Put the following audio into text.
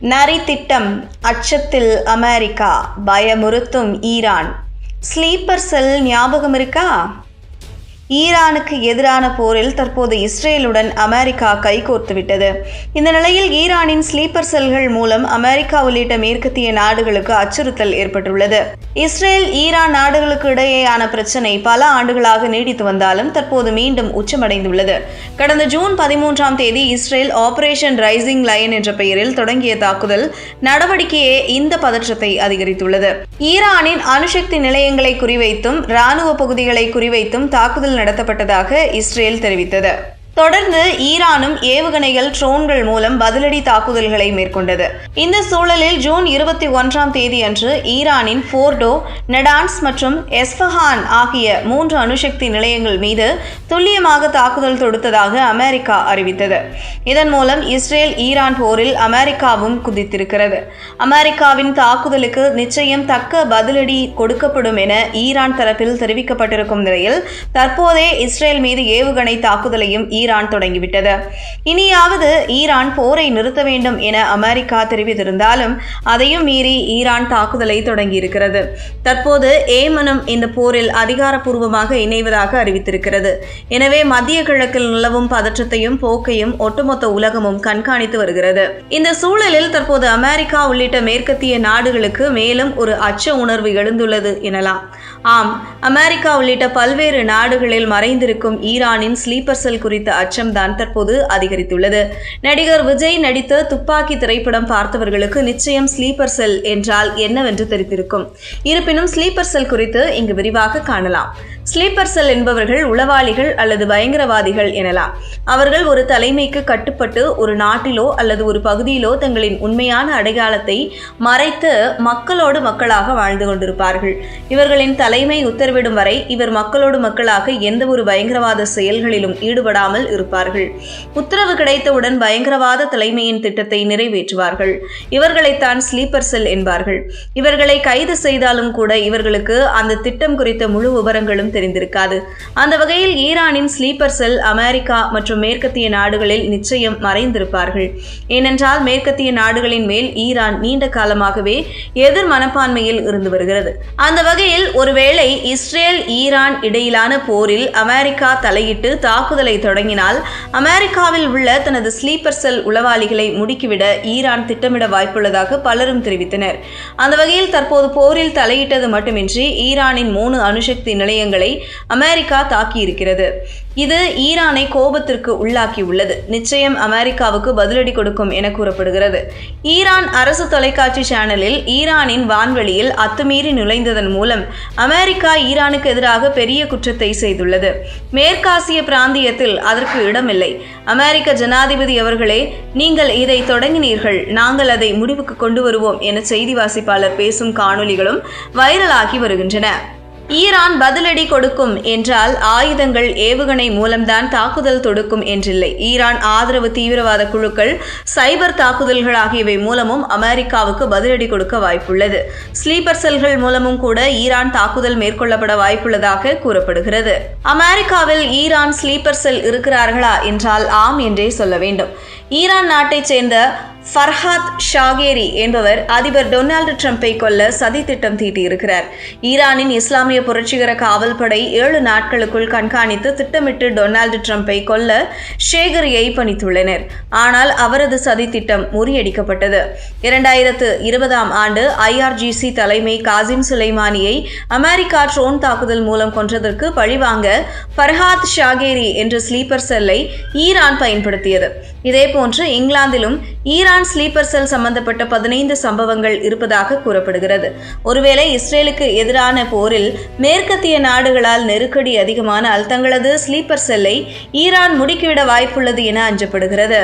நரி திட்டம் அச்சத்தில் அமெரிக்கா பயமுறுத்தும் ஈரான். ஸ்லீப்பர் செல் ஞாபகம் இருக்கா? ஈரானுக்கு எதிரான போரில் தற்போது இஸ்ரேலுடன் அமெரிக்கா கைகோர்த்து விட்டது இந்த நிலையில் ஈரானின் ஸ்லீப்பர் செல்கள் மூலம் அமெரிக்கா உள்ளிட்ட மேற்கத்திய நாடுகளுக்கு அச்சுறுத்தல் ஏற்பட்டுள்ளது. இஸ்ரேல் ஈரான் நாடுகளுக்கு இடையேயான பிரச்சினை பல ஆண்டுகளாக நீடித்து வந்தாலும் தற்போது மீண்டும் உச்சமடைந்துள்ளது. கடந்த ஜூன் பதிமூன்றாம் தேதி இஸ்ரேல் ஆபரேஷன் ரைசிங் லைன் என்ற பெயரில் தொடங்கிய தாக்குதல் நடவடிக்கையே இந்த பதற்றத்தை அதிகரித்துள்ளது. ஈரானின் அணுசக்தி நிலையங்களை குறிவைத்தும் ராணுவ பகுதிகளை குறிவைத்தும் தாக்குதல் நடத்தப்பட்டதாக இஸ்ரேல் தெரிவித்தது. தொடர்ந்து ஈரானும் ஏவுகணைகள் ட்ரோன்கள் மூலம் பதிலடி தாக்குதல்களை மேற்கொண்டது. இந்த சூழலில் ஜூன் இருபத்தி ஒன்றாம் தேதி அன்று ஈரானின் போர்டோ நெடான்ஸ் மற்றும் எஸ்பஹான் ஆகிய மூன்று அணுசக்தி நிலையங்கள் மீது துல்லியமாக தாக்குதல் தொடுத்ததாக அமெரிக்கா அறிவித்தது. இதன் மூலம் இஸ்ரேல் ஈரான் போரில் அமெரிக்காவும் குதித்திருக்கிறது. அமெரிக்காவின் தாக்குதலுக்கு நிச்சயம் தக்க பதிலடி கொடுக்கப்படும் என ஈரான் தரப்பில் தெரிவிக்கப்பட்டிருக்கும் நிலையில் தற்போதே இஸ்ரேல் மீது ஏவுகணை தாக்குதலையும் ஈரான் ஈரான் தொடங்கிவிட்டது. இனியாவது ஈரான் போரை நிறுத்த வேண்டும் என அமெரிக்கா தெரிவித்திருந்தாலும் அதையும் மீறி ஈரான் தாக்குதலை தொடங்கியிருக்கிறது. தற்போது ஏமனும் இந்த போரில் அதிகாரப்பூர்வமாக இணைவதாக அறிவித்திருக்கிறது. எனவே மத்திய கிழக்கில் நிலவும் பதற்றத்தையும் போக்கையும் ஒட்டுமொத்த உலகமும் கண்காணித்து வருகிறது. இந்த சூழலில் தற்போது அமெரிக்கா உள்ளிட்ட மேற்கத்திய நாடுகளுக்கு மேலும் ஒரு அச்ச உணர்வு எழுந்துள்ளது எனலாம். ஆம் அமெரிக்கா உள்ளிட்ட பல்வேறு நாடுகளில் மறைந்திருக்கும் ஈரானின் ஸ்லீப்பர் செல் குறித்த அச்சம்தான் தற்போது அதிகரித்துள்ளது. நடிகர் விஜய் நடித்த துப்பாக்கி திரைப்படம் பார்த்தவர்களுக்கு நிச்சயம் ஸ்லீப்பர் செல் என்றால் என்னவென்று தெரிந்திருக்கும். இருப்பினும் ஸ்லீப்பர் செல் குறித்து இங்கு விரிவாக காணலாம். ஸ்லீப்பர் செல் என்பவர்கள் உளவாளிகள் அல்லது பயங்கரவாதிகள் எனலாம். அவர்கள் ஒரு தலைமைக்கு கட்டுப்பட்டு ஒரு நாட்டிலோ அல்லது ஒரு பகுதியிலோ தங்களின் உண்மையான அடையாளத்தை மறைத்து மக்களோடு மக்களாக வாழ்ந்து கொண்டிருப்பார்கள். இவர்களின் தலைமை உத்தரவிடும் வரை இவர் மக்களோடு மக்களாக எந்த ஒரு பயங்கரவாத செயல்களிலும் ஈடுபடாமல் இருப்பார்கள். உத்தரவு கிடைத்தவுடன் பயங்கரவாத தலைமையின் திட்டத்தை நிறைவேற்றுவார்கள். இவர்களைத்தான் ஸ்லீப்பர் செல் என்பார்கள். இவர்களை கைது செய்தாலும் கூட இவர்களுக்கு அந்த திட்டம் குறித்த முழு விவரங்களும் தெரிந்திருக்காது. அந்த வகையில் ஈரானின் ஸ்லீப்பர் செல் அமெரிக்கா மற்றும் மேற்கத்திய நாடுகளில் நிச்சயம் மறைந்திருப்பார்கள். ஏனென்றால் மேற்கத்திய நாடுகளின் மேல் ஈரான் நீண்ட காலமாகவே எதிர் மனப்பான்மையில் இருந்து வருகிறது. அந்த வகையில் ஒருவேளை இஸ்ரேல் ஈரான் இடையிலான போரில் அமெரிக்கா தலையிட்டு தாக்குதலை தொடங்கி தொடங்கினால் அமெரிக்காவில் உள்ள தனது ஸ்லீப்பர் செல் உளவாளிகளை முடுக்கிவிட ஈரான் திட்டமிட வாய்ப்புள்ளதாக பலரும் தெரிவித்தனர். அந்த வகையில் தற்போது போரில் தலையிட்டது மட்டுமின்றி ஈரானின் மூணு அணுசக்தி நிலையங்களை அமெரிக்கா தாக்கியிருக்கிறது. இது ஈரானை கோபத்திற்கு உள்ளாக்கியுள்ளது. நிச்சயம் அமெரிக்காவுக்கு பதிலடி கொடுக்கும் என கூறப்படுகிறது. ஈரான் அரசு தொலைக்காட்சி சேனலில் ஈரானின் வான்வெளியில் அத்துமீறி நுழைந்ததன் மூலம் அமெரிக்கா ஈரானுக்கு எதிராக பெரிய குற்றத்தை செய்துள்ளது. மேற்காசிய பிராந்தியத்தில் அதற்கு இடமில்லை. அமெரிக்க ஜனாதிபதி அவர்களே நீங்கள் இதை தொடங்கினீர்கள். நாங்கள் அதை முடிவுக்கு கொண்டு வருவோம் என செய்தி வாசிப்பாளர் பேசும் காணொலிகளும் வைரலாகி வருகின்றன. ஈரான் பதிலடி கொடுக்கும் என்றால் ஆயுதங்கள் ஏவுகணை மூலம்தான் தாக்குதல் தொடுக்கும் என்றில்லை. ஈரான் ஆதரவு தீவிரவாத குழுக்கள் சைபர் தாக்குதல்கள் ஆகியவை மூலமும் அமெரிக்காவுக்கு பதிலடி கொடுக்க வாய்ப்புள்ளது. ஸ்லீப்பர் செல்கள் மூலமும் கூட ஈரான் தாக்குதல் மேற்கொள்ளப்பட வாய்ப்புள்ளதாக கூறப்படுகிறது. அமெரிக்காவில் ஈரான் ஸ்லீப்பர் செல் இருக்கிறார்களா என்றால் ஆம் என்றே சொல்ல வேண்டும். ஈரான் நாட்டைச் சேர்ந்த ஃபர்ஹாத் ஷாகேரி என்பவர் அதிபர் டொனால்டு ட்ரம்ப்பை கொல்ல சதி திட்டம் தீட்டியிருக்கிறார். ஈரானின் இஸ்லாமிய புரட்சிகர காவல்படை ஏழு நாட்களுக்குள் கண்காணித்து திட்டமிட்டு டொனால்டு ட்ரம்ப்பை கொல்ல ஷேகரியை பணித்துள்ளனர். ஆனால் அவரது சதி திட்டம் முறியடிக்கப்பட்டது. இரண்டாயிரத்து இருபதாம் ஆண்டு ஐஆர்ஜிசி தலைமை காசிம் சுலைமானியை அமெரிக்கா ட்ரோன் தாக்குதல் மூலம் கொன்றதற்கு பழிவாங்க ஃபர்ஹாத் ஷாகேரி என்ற ஸ்லீப்பர் செல்லை ஈரான் பயன்படுத்தியது. இதேபோன்று இங்கிலாந்திலும் ஈரான் ஈரான் ஸ்லீப்பர் செல் சம்பந்தப்பட்ட பதினைந்து சம்பவங்கள் இருப்பதாக கூறப்படுகிறது. ஒருவேளை இஸ்ரேலுக்கு எதிரான போரில் மேற்கத்திய நாடுகளால் நெருக்கடி அதிகமானால் தங்களது ஸ்லீப்பர் செல்லை ஈரான் முடுக்கிவிட வாய்ப்புள்ளது என அஞ்சப்படுகிறது.